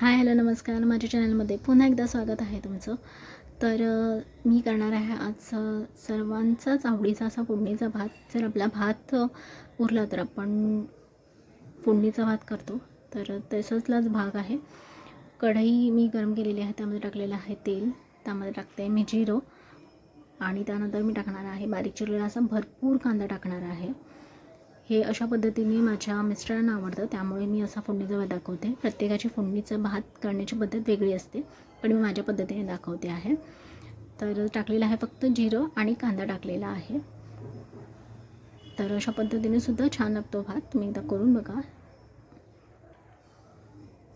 Hi hello नमस्कार. माझ्या चॅनलमध्ये पुन्हा एकदा स्वागत आहे तुमचं. तर मी करणार आहे आज सर्वांचाच आवडीचा असा फोडणीचा भात. जर आपला भात उरला तर आपण फोडणीचा भात करतो. तर तसंचलाच भाग आहे. कढई मी गरम केलेली आहे. त्यामध्ये टाकलेलं आहे तेल. त्यामध्ये टाकते मी जिरं. आणि त्यानंतर मी टाकणार आहे बारीक चिरलेला असा भरपूर कांदा टाकणार आहे. हे अशा पद्धतीने माझ्या मिस्टरांना आवडतं. त्यामुळे मी असा फोडणीचा भात दाखवते. प्रत्येकाची फोडणीचा भात करण्याची पद्धत वेगळी असते पण मी माझ्या पद्धतीने दाखवते आहे. तर टाकलेलं आहे फक्त जिरं आणि कांदा टाकलेला आहे. तर अशा पद्धतीने सुद्धा छान लागतो भात. तुम्ही एकदा करून बघा.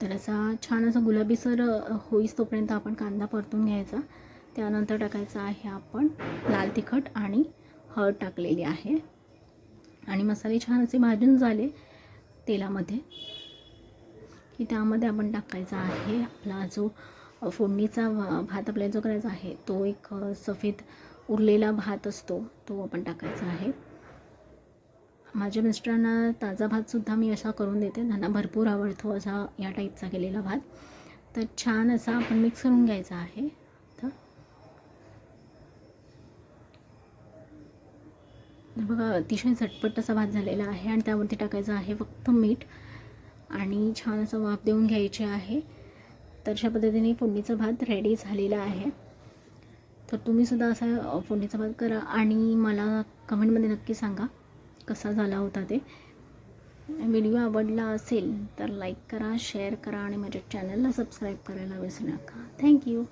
तर असा छान असा गुलाबीसर होईस तोपर्यंत आपण कांदा परतून घ्यायचा. त्यानंतर टाकायचा आहे आपण लाल तिखट आणि हळद टाकलेली आहे. आणि मसाले छान असे भाजून झाले तेलामध्ये. की त्यामध्ये आपण टाकायचा आहे आपला जो फोडणीचा भा- भात आपल्याला जो करायचा आहे तो एक सफेद उरलेला भात असतो तो आपण टाकायचा आहे. माझ्या मिस्टरांना ताजा भातसुद्धा मी असा करून देते. त्यांना भरपूर आवडतो असा या टाईपचा केलेला भात. तर छान असा आपण मिक्स करून घ्यायचा आहे तर तर बघा अतिशय झटपट असा भात झालेला आहे आणि त्यावरती टाकायचं आहे फक्त मीठ आणि छान असं वाफ देऊन घ्यायचे आहे. तर अशा पद्धतीने फोडणीचा भात रेडी झालेला आहे. तर तुम्हीसुद्धा असा फोडणीचा भात करा आणि मला कमेंटमध्ये नक्की सांगा कसा झाला होता ते. व्हिडिओ आवडला असेल तर लाईक करा शेअर करा आणि माझ्या चॅनलला सबस्क्राईब करायला विसरू नका. थँक्यू